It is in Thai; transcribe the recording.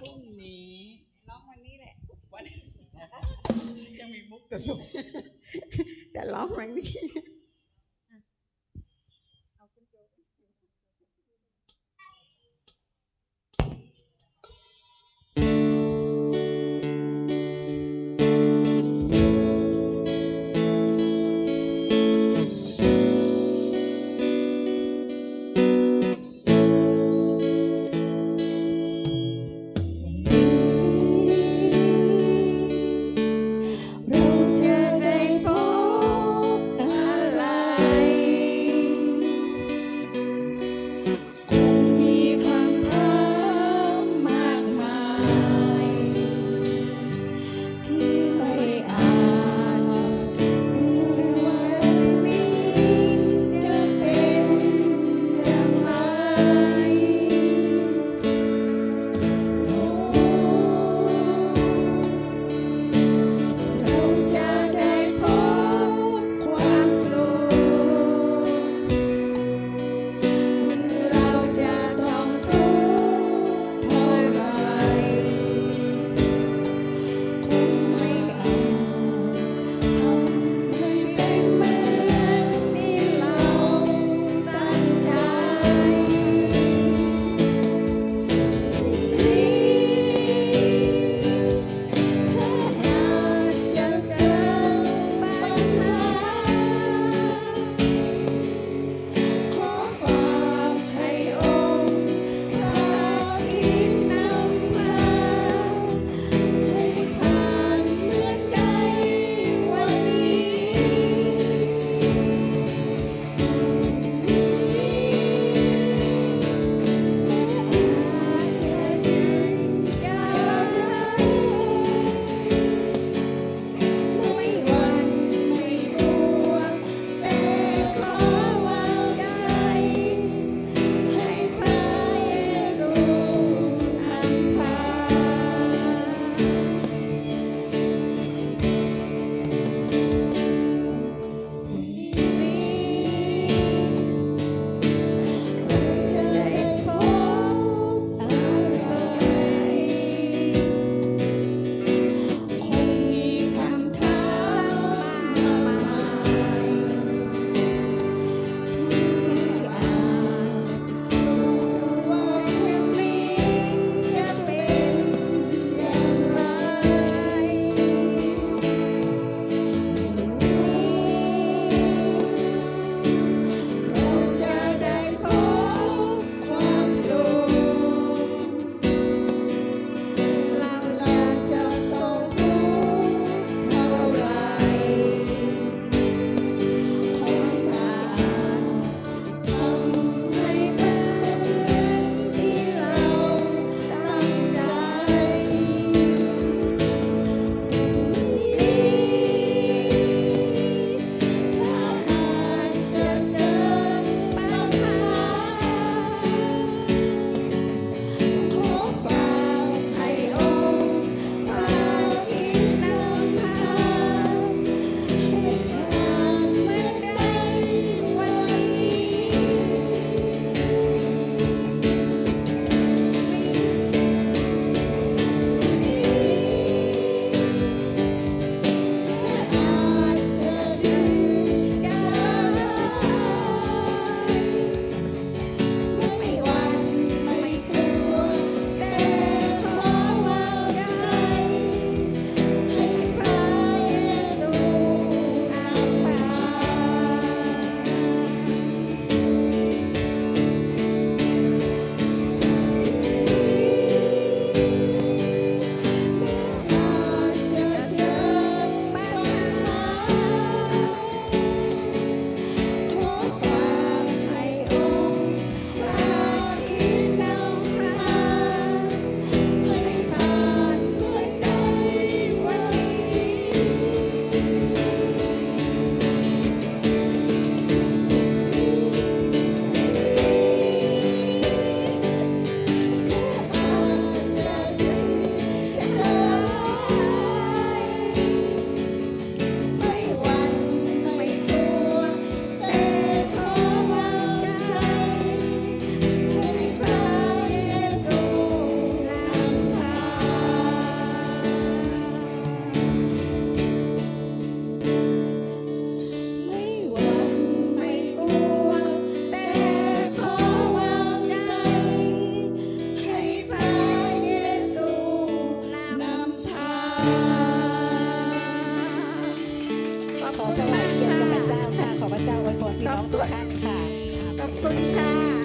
พรุ่งนี้ร้องวันนี้แหละวันยังมีมุกตลกแต่ร้องวันนี้ ขอสวัสดีพระเจ้าขอพระเจ้าไว้พรพี่น้องทุกท่านค่ะขอบคุณค่ะ